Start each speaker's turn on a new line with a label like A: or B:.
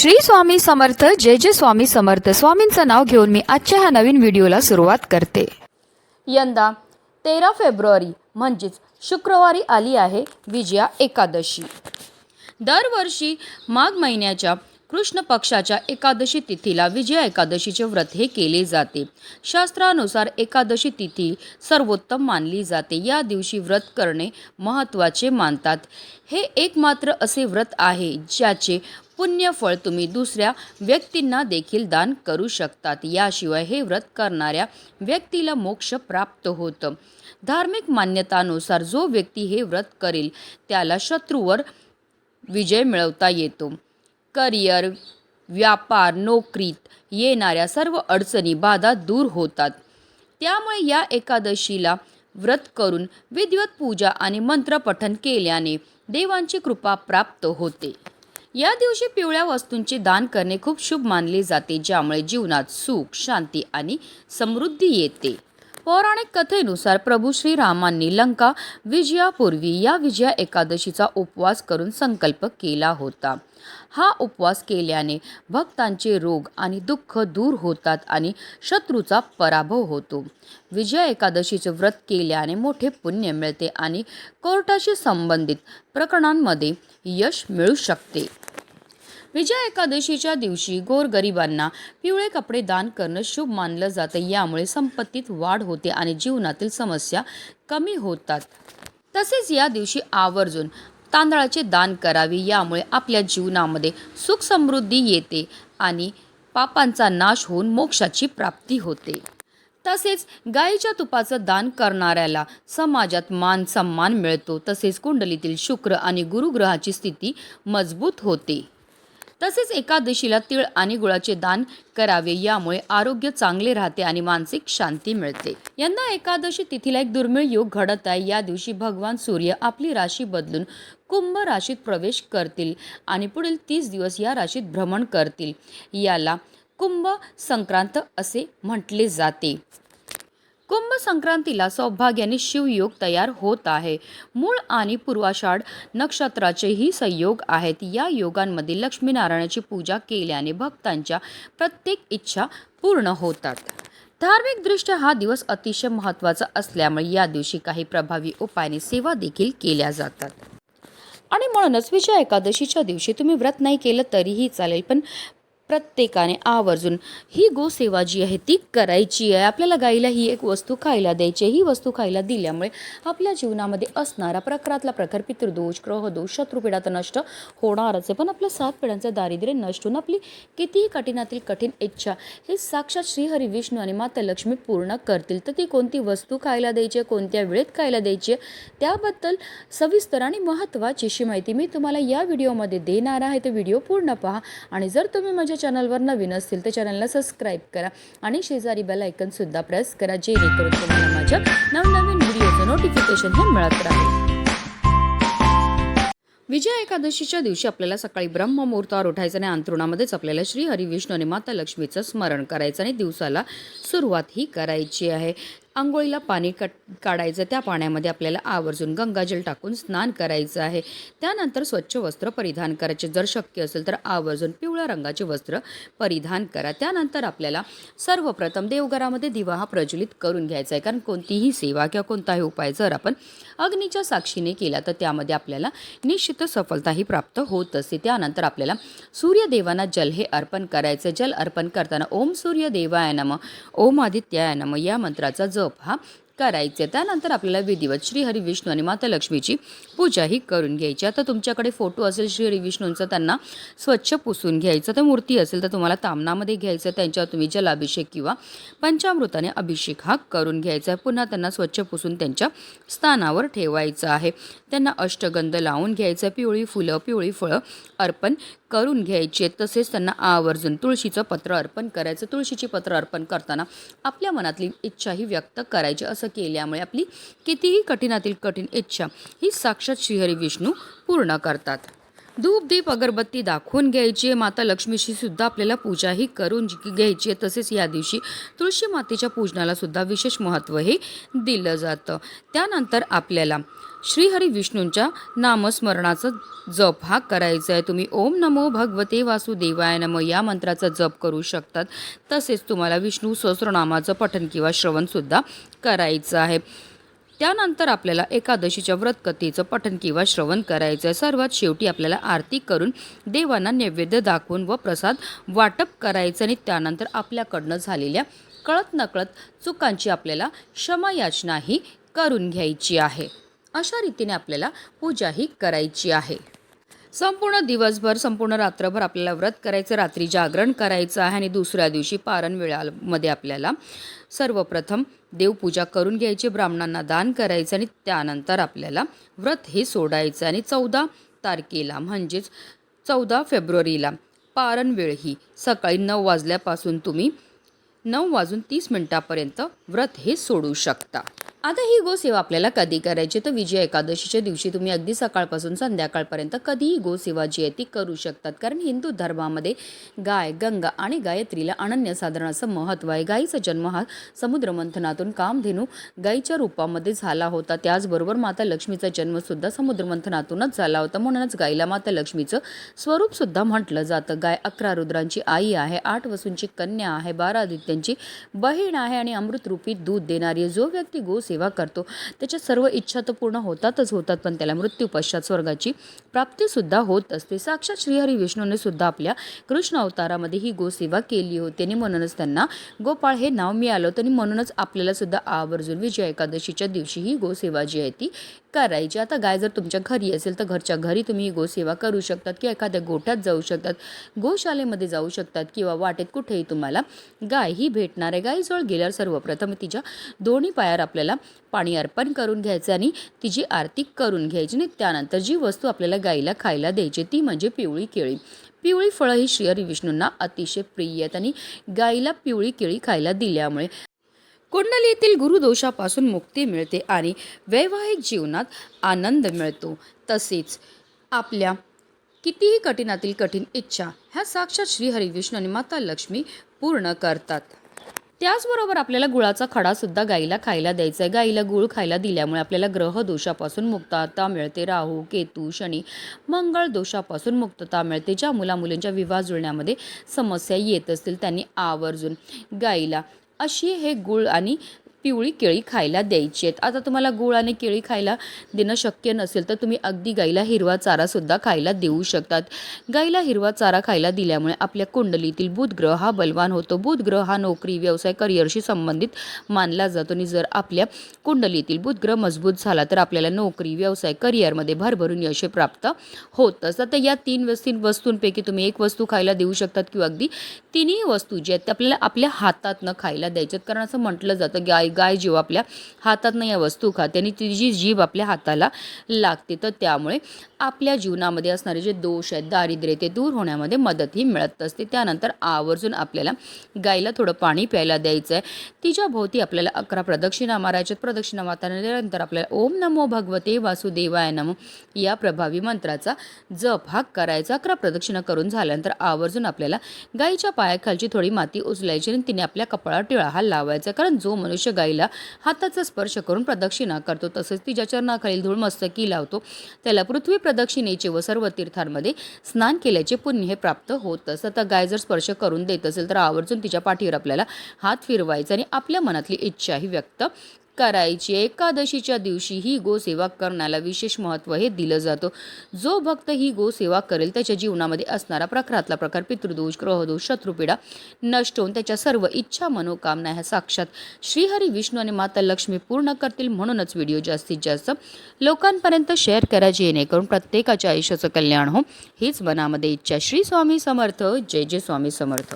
A: श्री स्वामी समर्थ जय जय स्वामी समर्थ. स्वामींचं नाव घेऊन मी आजच्या ह्या नवीन व्हिडिओला सुरुवात करते.
B: यंदा तेरा फेब्रुवारी म्हणजेच शुक्रवारी आली आहे विजया एकादशी. दरवर्षी माघ महिन्याच्या कृष्ण पक्षाच्या एकादशी तिथीला विजया एकादशीचे व्रत हे केले जाते. शास्त्रानुसार एकादशी तिथी सर्वोत्तम मानली जाते. या दिवशी व्रत करणे महत्त्वाचे मानतात. हे एकमात्र असे व्रत आहे ज्याचे पुण्यफळ तुम्ही दुसऱ्या व्यक्तींना देखील दान करू शकतात. याशिवाय हे व्रत करणाऱ्या व्यक्तीला मोक्ष प्राप्त होतं. धार्मिक मान्यतानुसार जो व्यक्ती हे व्रत करेल त्याला शत्रूवर विजय मिळवता येतो. करिअर व्यापार नोकरीत येणाऱ्या सर्व अडचणी बाधा दूर होतात. त्यामुळे या एकादशीला व्रत करून विद्वत पूजा आणि मंत्रपठन केल्याने देवांची कृपा प्राप्त होते. या दिवशी पिवळ्या वस्तूंचे दान करणे खूप शुभ मानले जाते ज्यामुळे जीवनात सुख शांती आणि समृद्धी येते. पौराणिक कथेनुसार प्रभू श्रीरामांनी लंका विजयापूर्वी या विजया एकादशीचा उपवास करून संकल्प केला होता. हा उपवास केल्याने भक्तांचे रोग आणि दुःख दूर होतात आणि शत्रूचा पराभव होतो. विजया एकादशीचे व्रत केल्याने मोठे पुण्य मिळते आणि कोर्टाशी संबंधित प्रकरणांमध्ये यश मिळू शकते. विजया एकादशीच्या दिवशी गोरगरिबांना पिवळे कपडे दान करणं शुभ मानलं जातं. यामुळे संपत्तीत वाढ होते आणि जीवनातील समस्या कमी होतात. तसेच या दिवशी आवर्जून तांदळाचे दान करावे. यामुळे आपल्या जीवनामध्ये सुख समृद्धी येते आणि पापांचा नाश होऊन मोक्षाची प्राप्ती होते. तसेच गायीच्या तुपाचं दान करणाऱ्याला समाजात मान सन्मान मिळतो. तसेच कुंडलीतील शुक्र आणि गुरुग्रहाची स्थिती मजबूत होते. तसेच एकादशीला तीळ आणि गुळाचे दान करावे यामुळे आरोग्य चांगले राहते आणि मानसिक शांती मिळते. यंदा एकादशी तिथीला एक दुर्मिळ योग घडत आहे. या दिवशी भगवान सूर्य आपली राशी बदलून कुंभ राशीत प्रवेश करतील आणि पुढील तीस दिवस या राशीत भ्रमण करतील. याला कुंभ संक्रांत असे म्हटले जाते. कुंभ संक्रांतीला सौभाग्याने शिवयोग तयार होत आहे. मूळ आणि पूर्वाषाढ नक्षत्राचेही संयोग आहेत. या योगांमध्ये लक्ष्मीनारायणाची पूजा केल्याने भक्तांच्या प्रत्येक इच्छा पूर्ण होतात. धार्मिकदृष्ट्या हा दिवस अतिशय महत्त्वाचा असल्यामुळे या दिवशी काही प्रभावी उपायाने सेवा देखील केल्या जातात. आणि म्हणूनच विजया एकादशीच्या दिवशी तुम्ही व्रत नाही केलं तरीही चालेल पण प्रत्येकाने आवर्जून ही गोसेवा जी आहे ती करायची आहे. आपल्याला गाईला ही एक वस्तू खायला द्यायची आहे. ही वस्तू खायला दिल्यामुळे आपल्या जीवनामध्ये असणारा प्रकारातला प्रकार पितृदोष ग्रहदोष शत्रुपिढा तर नष्ट होणारच आहे. पण आपल्या सात पिढ्यांचं दारिद्र्य नष्ट होऊन आपली कितीही कठीणातील कठीण इच्छा हे साक्षात श्रीहरी विष्णू आणि माता लक्ष्मी पूर्ण करतील. तर ती कोणती वस्तू खायला द्यायची आहे? कोणत्या वेळेत खायला द्यायची आहे? त्याबद्दल सविस्तर आणि महत्त्वाची अशी माहिती मी तुम्हाला या व्हिडिओमध्ये देणार आहे. तर व्हिडिओ पूर्ण पहा आणि जर तुम्ही माझ्या चॅनलवर नवीन असतील तर चॅनलला सबस्क्राईब करा आणि शेजारी बेल ऐकनसुद्धा प्रेस करा जेणेकरून तुम्हाला माझ्या नवनवीन व्हिडिओचं नोटिफिकेशन हे मिळत राहील. विजया एकादशीच्या दिवशी आपल्याला सकाळी ब्रह्ममुहूर्तावर उठायचं आणि अंतरुणामध्येच आपल्याला श्री हरिविष्णू आणि माता लक्ष्मीचं स्मरण करायचं आणि दिवसाला सुरुवात ही करायची आहे. आंघोळीला पाणी कट काढायचं त्या पाण्यामध्ये आपल्याला आवर्जून गंगाजल टाकून स्नान करायचं आहे. त्यानंतर स्वच्छ वस्त्र परिधान करायचे. जर शक्य असेल तर आवर्जून पिवळ्या रंगाचे वस्त्र परिधान करा. त्यानंतर आपल्याला सर्वप्रथम देवघरामध्ये दिवा हा प्रज्वलित करून घ्यायचा आहे. कारण कोणतीही सेवा किंवा कोणताही उपाय जर आपण अग्नीच्या साक्षीने केला तर त्यामध्ये आपल्याला निश्चित सफलताही प्राप्त होत असते. त्यानंतर आपल्याला सूर्यदेवांना जल हे अर्पण करायचं जल अर्पण करताना ओम सूर्यदेवाय नम ओम आदित्याय नम या मंत्राचा जप हा करायचे. त्यानंतर आपल्याला विधिवत श्रीहरी विष्णू आणि माता लक्ष्मीची पूजाही करून घ्यायची. आता तुमच्याकडे फोटो असेल श्रीहरी विष्णूंचा त्यांना स्वच्छ पुसून घ्यायचं. तर मूर्ती असेल तर तुम्हाला तामनामध्ये घ्यायचं त्यांच्यावर तुम्ही जलाभिषेक किंवा पंचामृताने अभिषेक हा करून घ्यायचा आहे. पुन्हा त्यांना स्वच्छ पुसून त्यांच्या स्थानावर ठेवायचं आहे. त्यांना अष्टगंध लावून घ्यायचं पिवळी फुलं पिवळी फळं अर्पण करून घ्यायचे तसेच त्यांना आवर्जून तुळशीचं पत्र अर्पण करायचं. तुळशीची पत्र अर्पण करताना आपल्या मनातली इच्छाही व्यक्त करायची. असं केल्यामुळे आपली कितीही कठीणातील कठीण इच्छा ही साक्षात श्रीहरी विष्णू पूर्ण करतात. धूप दीप अगरबत्ती दाखवून घ्यायची आहे. माता लक्ष्मीशी सुद्धा आपल्याला पूजाही करून घ्यायची आहे. तसेच या दिवशी तुळशी मातेच्या पूजनाला सुद्धा विशेष महत्त्व हे दिलं जातं. त्यानंतर आपल्याला श्रीहरी विष्णूंच्या नामस्मरणाचा जप हा करायचा आहे. तुम्ही ओम नमो भगवते वासुदेवाय नम या मंत्राचा जप करू शकतात. तसेच तुम्हाला विष्णू सहस्रनामाचं पठण किंवा श्रवणसुद्धा करायचं आहे. त्यानंतर आपल्याला एकादशीच्या व्रतकथेचं पठण किंवा श्रवण करायचं आहे सर्वात शेवटी आपल्याला आरती करून देवांना नैवेद्य दाखवून व प्रसाद वाटप करायचं आणि त्यानंतर आपल्याकडनं झालेल्या कळत नकळत चुकांची आपल्याला क्षमायाचनाही करून घ्यायची आहे. अशा रीतीने आपल्याला पूजाही करायची आहे. संपूर्ण दिवसभर संपूर्ण रात्रभर आपल्याला व्रत करायचं रात्री जागरण करायचं आहे आणि दुसऱ्या दिवशी पारण वेळामध्ये आपल्याला सर्वप्रथम देवपूजा करून घ्यायची ब्राह्मणांना दान करायचं आणि त्यानंतर आपल्याला व्रत हे सोडायचं आणि चौदा तारखेला म्हणजेच चौदा फेब्रुवारीला पारण वेळ ही सकाळी नऊ वाजल्यापासून तुम्ही नऊ वाजून तीस मिनटापर्यंत व्रत हे सोडू शकता. आता ही गोसेवा आपल्याला कधी करायची तर विजय एकादशीच्या दिवशी तुम्ही अगदी सकाळपासून संध्याकाळपर्यंत कधीही गोसेवा जी आहे ती करू शकतात. कारण हिंदू धर्मामध्ये गाय गंगा आणि गायत्रीला अनन्यसाधारण असं महत्त्व आहे. गायीचा जन्म हा समुद्रमंथनातून कामधेनू गायीच्या रूपामध्ये झाला होता. त्याचबरोबर माता लक्ष्मीचा जन्मसुद्धा समुद्रमंथनातूनच झाला होता. म्हणूनच गायीला माता लक्ष्मीचं स्वरूपसुद्धा म्हटलं जातं. गाय अकरा रुद्रांची आई आहे आठ वसूंची कन्या आहे बारा आदित्यांची बहीण आहे आणि अमृतरूपी दूध देणारी जो व्यक्ती सेवा करतो. त्याच्या सर्व इच्छा तर पूर्ण होतातच होतात पण त्याला मृत्यू पश्चात स्वर्गाची प्राप्तीसुद्धा होत असते. साक्षात श्रीहरी विष्णूने सुद्धा आपल्या कृष्ण अवतारामध्ये ही गोसेवा केली होती आणि म्हणूनच त्यांना गोपाळ हे नाव मिळालं होतं आणि म्हणूनच आपल्याला सुद्धा आवर्जून विजय एकादशीच्या दिवशी ही गोसेवा जी आहे ती करायची. आता गाय जर तुमच्या घरी असेल तर घरच्या घरी तुम्ही ही गोसेवा करू शकतात किंवा एखाद्या गोठ्यात जाऊ शकतात गोशालेमध्ये जाऊ शकतात किंवा वाटेत कुठेही तुम्हाला गाय ही भेटणार आहे. गायीजवळ गेल्यावर सर्वप्रथम तिच्या दोन्ही पायावर आपल्याला पाणी अर्पण करून घ्यायचं आणि तिची आरती करून घ्यायची आणि त्यानंतर जी वस्तू आपल्याला गाईला खायला द्यायची ती म्हणजे पिवळी केळी. पिवळी फळं ही श्रीहरी विष्णूंना अतिशय प्रिय आहेत आणि गाईला पिवळी केळी खायला दिल्यामुळे कुंडलीतील गुरुदोषापासून मुक्ती मिळते आणि वैवाहिक जीवनात आनंद मिळतो. तसेच आपल्या कितीही कठीणातील कठीण इच्छा ह्या साक्षात श्री हरिविष्णू आणि माता लक्ष्मी पूर्ण करतात. त्याचबरोबर आपल्याला गुळाचा खडा सुद्धा गाईला खायला द्यायचा आहे. गाईला गुळ खायला दिल्यामुळे आपल्याला ग्रह दोषापासून मुक्तता मिळते. राहू केतू शनी मंगळ दोषापासून मुक्तता मिळते. ज्या मुला मुलींच्या विवाह जुळण्यामध्ये समस्या येत असतील त्यांनी आवर्जून गाईला अशी हे गुळ आणि पिवळी केळी खायला द्यायची आहेत. आता तुम्हाला गुळ आणि केळी खायला देणं शक्य नसेल तर तुम्ही अगदी गाईला हिरवा चारासुद्धा खायला देऊ शकतात. गाईला हिरवा चारा खायला दिल्यामुळे आपल्या कुंडलीतील बुधग्रह हा बलवान होतो. बुधग्रह हा नोकरी व्यवसाय करिअरशी संबंधित मानला जातो. आणि जर आपल्या कुंडलीतील बुधग्रह मजबूत झाला तर आपल्याला नोकरी व्यवसाय करिअरमध्ये भरभरून यश प्राप्त होत असतात तर या तीन व्यवस्थित वस्तूंपैकी तुम्ही एक वस्तू खायला देऊ शकतात किंवा अगदी तिन्ही वस्तू ज्या आहेत त्या आपल्याला आपल्या हातातनं खायला द्यायच्यात. कारण असं म्हटलं जातं गाय गाय जीव आपल्या हातातनं या वस्तू खाते आणि तिची जीभ आपल्या हाताला लागते. तर त्यामुळे आपल्या जीवनामध्ये असणारे जे दोष आहेत दारिद्र्य ते दूर होण्यामध्ये मदतही मिळत असते. त्यानंतर आवर्जून आपल्याला गायीला थोडं पाणी प्यायला द्यायचं आहे. तिच्या भोवती आपल्याला अकरा प्रदक्षिणा मारायच्या प्रदक्षिणा मारल्यानंतर आपल्याला ओम नमो भगवते वासुदेवाय नमो या प्रभावी मंत्राचा जप हा करायचा. अकरा प्रदक्षिणा करून झाल्यानंतर आवर्जून आपल्याला गाईच्या पायाखालची थोडी माती उचलायची आणि तिने आपल्या कपाळावर टिळा हा लावायचा. कारण जो मनुष्य गाईला हाताचा स्पर्श करून प्रदक्षिणा करतो. तसेच तिच्या चरणाखालील धूळ मस्तकी लावतो. त्याला पृथ्वी प्रदक्षिणेचे व सर्व तीर्थांमध्ये स्नान केल्याचे पुण्य हे प्राप्त होत असतं तर गाय जर स्पर्श करून देत असेल तर आवर्जून तिच्या पाठीवर आपल्याला हात फिरवायचा आणि आपल्या मनातली इच्छाही व्यक्त करायची. एकादशीच्या दिवशी ही गोसेवा करण्याला विशेष महत्त्व हे दिलं जातं. जो भक्त ही गोसेवा करेल त्याच्या जीवनामध्ये असणारा प्रकारातला प्रकार पितृदोष ग्रहदोष शत्रुपीडा नष्ट होऊन त्याच्या सर्व इच्छा मनोकामना ह्या साक्षात श्रीहरी विष्णू आणि माता लक्ष्मी पूर्ण करतील म्हणूनच व्हिडिओ जास्तीत जास्त लोकांपर्यंत शेअर करा जेणेकरून प्रत्येकाच्या आयुष्याचं कल्याण हो. हीच मनामध्ये इच्छा. श्री स्वामी समर्थ. जय जय स्वामी समर्थ.